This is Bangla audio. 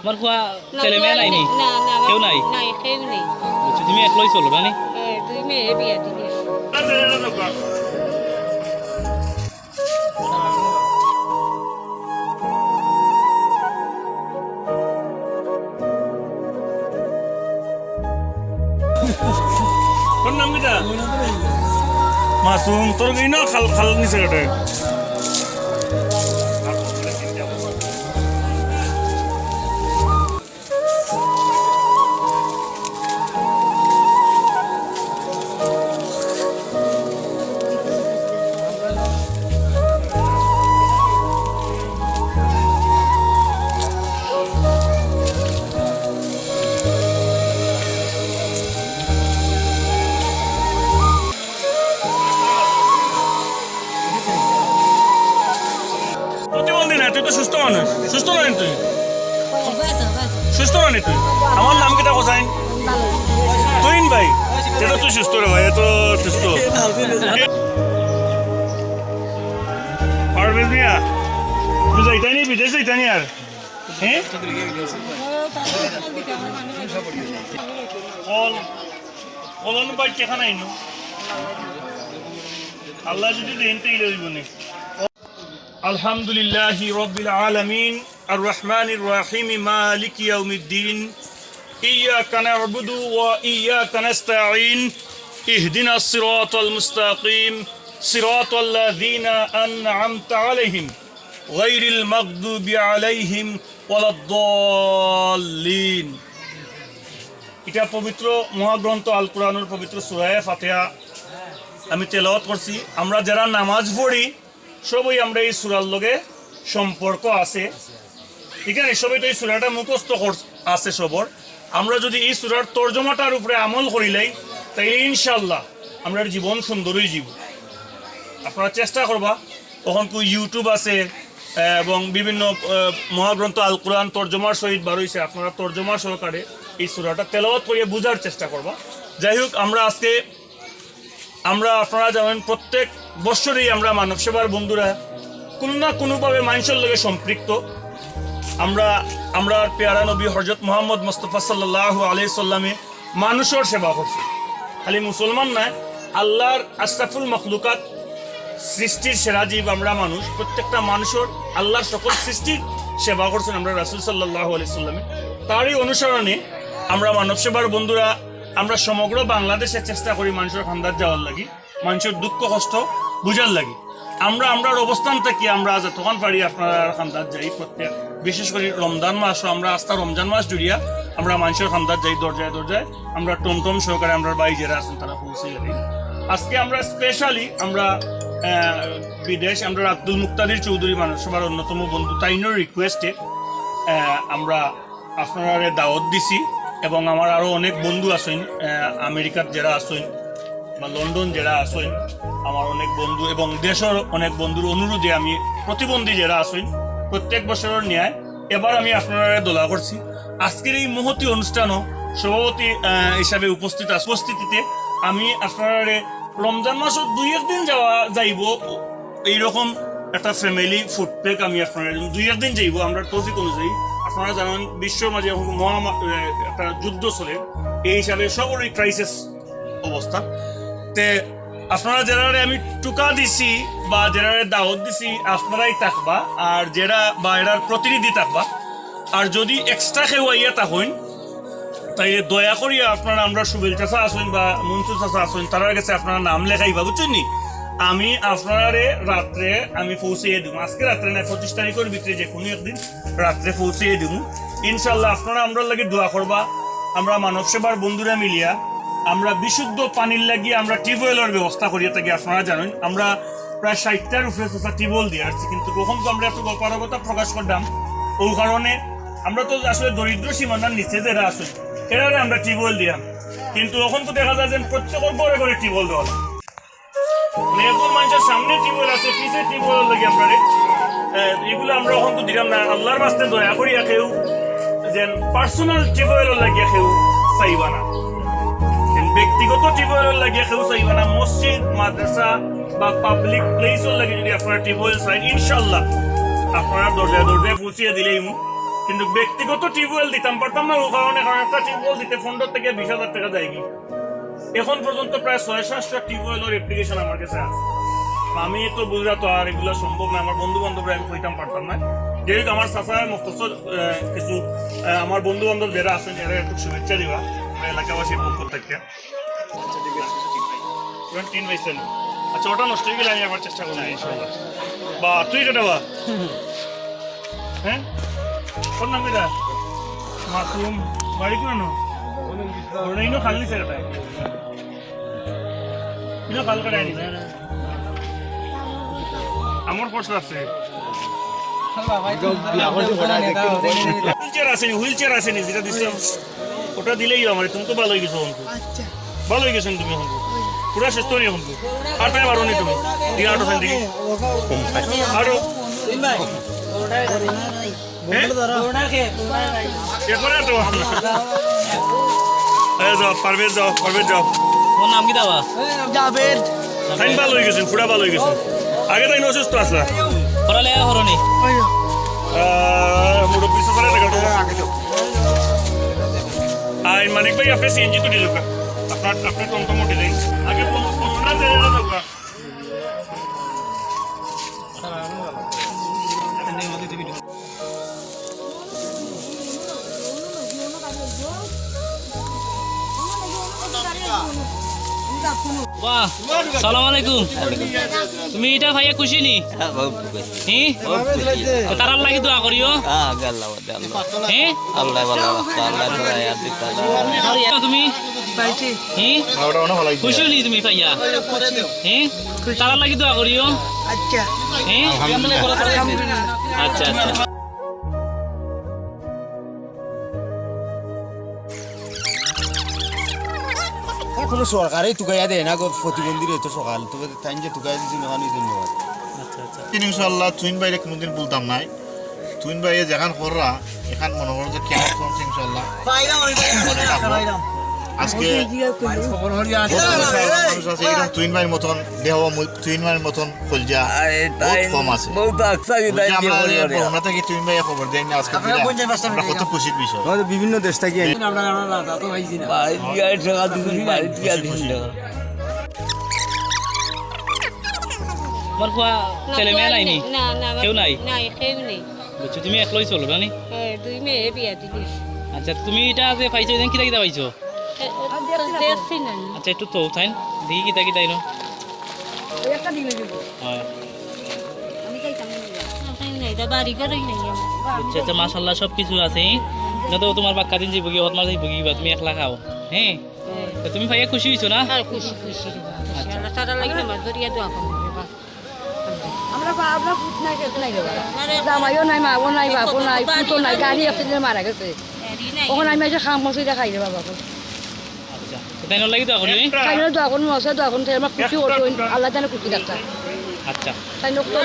তোমার খোয়া ছেলে মেয়ে নাই নি? কেউ নাই? নাই কেউ নেই। বুঝছি তুমি একলাই চলবা নি এ, দুই মেয়ে বিয়া দিবি। তোর মাসুম তোর কি না খাল খাল নিছে সুস্থ রানি তুই আমার নাম কেটা কোসাইন তুইন ভাই। এটা তুই সুস্থ রে ভাই, এত সুস্থ। পারভেজ মিয়া? তুই যাইতাই নি, বিদেশ যাইতাই নি আর? হ্যাঁ কল কলন বাইক কেখান আইনু আল্লাহ যদি দেন তো ইলে দিব নি আলহামদুলিল্লাহি রব্বিল الرحمن الرحيم مالك يوم الدين إياك نعبد وإياك نستعين اهدنا الصراط المستقيم صراط الذين أنعمت عليهم غير المغضوب عليهم ولا الضالين এটা পবিত্র মহাগ্রন্থ আল কোরআনুর পবিত্র সুরায় ফাতেহা আমি তেলাওয়াত করছি আমরা যারা নামাজ পড়ি সবই আমরা এই সুরার লগে সম্পর্ক আছে আছে সবই তো এই সুরাটা মুখস্থ আছে সবর। আমরা যদি এই সুরার তর্জমাটার উপরে আমল করিলাই তাইলে ইনশাল্লাহ আমরা জীবন সুন্দরই জীব। আপনারা চেষ্টা করবা, তখন কই ইউটিউব আছে এবং বিভিন্ন মহাগ্রন্থ আল কোরআন তর্জমার সহিত বারইছে আপনারা তর্জমা সহকারে এই সুরাটা তেলাওয়াত করিয়ে বোঝার চেষ্টা করবা। যাই হোক আমরা আজকে, আমরা আপনারা জানেন, প্রত্যেক বছরই আমরা মানব সেবার বন্ধুরা কোনো না কোনোভাবে মানুষের লগে সম্পৃক্ত। আমরা আমরা পেয়ারা নবী হজরত মোহাম্মদ মুস্তফা সাল্লাহ আলি সাল্লামে মানুষের সেবা করছি। খালি মুসলমান নয়, আল্লাহর আশরাফুল মখলুকাত সৃষ্টির সেরা জীব আমরা মানুষ, প্রত্যেকটা মানুষের আল্লাহর সকল সৃষ্টির সেবা করছেন আমরা রাসুল সাল্লাহ আলি সাল্লামে। তারই অনুসরণে আমরা মানব সেবার বন্ধুরা, আমরা সমগ্র বাংলাদেশে চেষ্টা করি মানুষের খান্দার যাওয়ার লাগি, মানুষের দুঃখ কষ্ট বুঝার লাগি। আমরা, আমরার অবস্থান থেকে আমরা আজ তখন পারি আপনার খান্দার যাই প্রত্যেক, বিশেষ করে রমজান মাসও আমরা আস্থা রমজান মাস জুড়িয়া আমরা মানুষের খান্দার যাই, দরজায় দরজায়, আমরা টমটম সহকারে আমরা বাই যারা আছেন তারা পৌঁছে যাই আজকে আমরা স্পেশালি আমরা বিদেশ, আমরা আব্দুল মুক্তাদির চৌধুরী মানুষ সবার অন্যতম বন্ধু তাইনোর রিকোয়েস্টে আমরা আপনারা দাওয়াত দিছি এবং আমার আরও অনেক বন্ধু আছেন আমেরিকার যারা আছেন বা লন্ডন যারা আছেন, আমার অনেক বন্ধু এবং দেশের অনেক বন্ধুর অনুরোধে আমি প্রতিবন্ধী যারা আছেন, প্রত্যেক বছরের ন্যায় এবার আমি আপনারা দোলা করছি। আজকের এই মহতি অনুষ্ঠানও সভাপতি হিসাবে উপস্থিত। উপস্থিতিতে আমি আপনারা রমজান মাসত দুই একদিন যাওয়া যাইব। এইরকম একটা ফ্যামিলি ফুড প্যাক আমি আপনারা দুই একদিন যাইব আমরা তৌফিক অনুযায়ী। আপনারা জানেন বিশ্বের মাঝে এখন একটা যুদ্ধ চলে। এই হিসাবে সবরই ক্রাইসিস অবস্থা। তে আপনারা যারা আমি টুকা দিছি বা যারা দাওয়াত দিছি, আপনারাই থাকবা। আর যারা বা এরার প্রতিনিধি থাকবা। আর যদি এক্সট্রা আইয়া থাকুন তাই দয়া করিয়া আপনারা আমরা সুবেল চাষা আসুন বা মনসুর চাষা আসুন তার কাছে আপনারা নাম লেখাইবা, বুঝছেন নি? আমি আপনারে রাত্রে আমি পৌঁছিয়ে দিব আজকে রাত্রে না, পঁচিশ তারিখের ভিতরে যে কোনো একদিন রাত্রে পৌঁছিয়ে দিব ইনশাল্লাহ আপনারা আমরা লাগে দোয়া করবা। আমরা মানব সেবার বন্ধুরা মিলিয়া আমরা বিশুদ্ধ পানির লাগিয়ে আমরা টিউবওয়েলের ব্যবস্থা করিয়া থাকি আপনারা জানেন? আমরা প্রায় ষাটটার উপরে সোসা টিউবওয়েল দিয়ে আসছি, কিন্তু কখন তো আমরা একটু অপারগতা প্রকাশ করলাম, ও কারণে আমরা তো আসলে দরিদ্র সীমানার নিচে যারা আছে এরারে আমরা টিউবওয়েল দিলাম। কিন্তু এখন তো দেখা যায় যে প্রত্যেকের ঘরে ঘরে টিউবওয়েল দেওয়া এখন মানুষের সামনে টিউবওয়েল আছে, পিছে টিউবওয়েল লাগে আমরা রে। এগুলো আমরা এখন তো দিলাম না, আল্লাহর বাস্তে দয়া করিয়া কেউ যেন পার্সোনাল টিউবওয়েল লাগিয়া কেউ চাইবা না। ব্যক্তিগত টিউবওয়েল লাগিয়া কেউ চাইবা না মসজিদ, মাদ্রাসা বা পাবলিক প্লেসও লাগে যদি আপনারা টিউবওয়েল চাই ইনশাল্লাহ আপনারা দরজায় দরজায় পৌঁছিয়ে দিলেই কিন্তু ব্যক্তিগত টিউবওয়েল দিতাম পারতাম না কারণে কারণ একটা টিউবওয়েল দিতে পনেরো থেকে বিশ হাজার টাকা যায়নি এখন পর্যন্ত প্রায় ছয় সাতটা টিউবওয়েলের অ্যাপ্লিকেশন আমার কাছে আছে। আমি তো বুঝরা তো আর এগুলো সম্ভব না আমার বন্ধু বান্ধবরা আমি কইতাম পারতাম না। যেহেতু আমার চাচা মস্ত কিছু আমার বন্ধু বান্ধব যারা আছেন এরা একটু শুভেচ্ছা দিবা। আমার এলাকাবাসীর পক্ষ থেকে তিন বাইসেন আচ্ছা ওটা নষ্ট হয়ে গেলে আমি আবার চেষ্টা করব ইনশাল্লাহ। বা তুই কেটা বা। হ্যাঁ? কোন নাম এটা মাসুম। বাড়ি কোনো ওটা ইনো খালি ইনো নি আমার প্রশ্ন আছে। হুইল চেয়ার আসেনি হুইল চেয়ার আসেনি যেটা দিচ্ছিলাম ওটা দিলেই আমার তুমি তো ভালো হয়ে গেছো অঙ্ক ভালো হয়ে গেছেন তুমি অঙ্ক পুরা সুস্থ নেই অঙ্ক আর তাই পারো নি তুমি। দিয়ে আটো ফেল দিকে আরও তো এই যাও পারভেজ যাও পারভেজ যাও। তোমার নাম কি দাবা তাই ভালো হয়ে গেছেন পুরা ভালো হয়ে গেছেন। আগে তাই অসুস্থ আসলা পড়ালেখা করনি? মুরব্বী সফরে টাকা আর মানিক ভাই আপনি সিএনজি তো দিয়ে দোকা আপনার আপনার টমটম দিলে আগে পনেরোটা দিয়ে দোকা বাহ সালাম আলাইকুম তুমি এটা ভাইয়া খুশি নি? হি? তারার দোয়া করিও। তুমি খুশি নি তুমি ভাইয়া? হি? তারার লাগি দোয়া করিও। হি? আচ্ছা আচ্ছা। কোনো সরকারেই টুকাইয়া দেয় না গো প্রতিবন্ধীর হয়তো সকাল। তবে তাই যে টুকাই দিচ্ছি নহানি ধন্যবাদ ইনশাল্লাহ তুইন বাইরে কোনোদিন বলতাম নাই। তুইন বাইরে যেখান কররা এখান মনে করো যে কেন করছে ইনশাল্লাহ আজকে আছে। ভাইয়ের মতন দেহ তুইন ভাইয়ের মতন কলজা বহুত কম আছে। আমরা থেকে তুইন ভাইয়ের খবর দেয় আজকে আমরা কত খুশির বিষয়। বিভিন্ন দেশ থেকে তোমার খোয়া ছেলে মেয়ে নাই নি? না না আমার- কেউ নাই? নাই কেউ নেই। বুঝছ তুমি একলাই চলো না নি হ্যাঁ, দুই মেয়ে বিয়া দিলিস আচ্ছা তুমি এটা যে পাইছো কিতা কিতা পাইছো? আচ্ছা একটু তো তাই দেখি হয়। এটা বাড়ি করেই নাই আচ্ছা আচ্ছা মাশাল্লাহ সব কিছু আছে। না তো তোমার বাক্কা দিন যাব গিয়ে হতমার যাইব গিয়ে তুমি একলা খাও। হ্যাঁ। তুমি ভাইয়া খুশি হইছো না? আর খুশি আমরা আমরা পুত নাই কেউ নাই জামাইও নাই মাও নাই বাপও নাই পুতো নাই গাড়ি একটা মারা গেছে। ওখানে আমি এসে খাম মসি খাই রে বাবা আচ্ছা তো তাই লাগি তো করুন মশা দোয়া করুন আমার খুশি হতো আল্লাহ জানে খুশি ডাক্তার আচ্ছা। তাই নকতো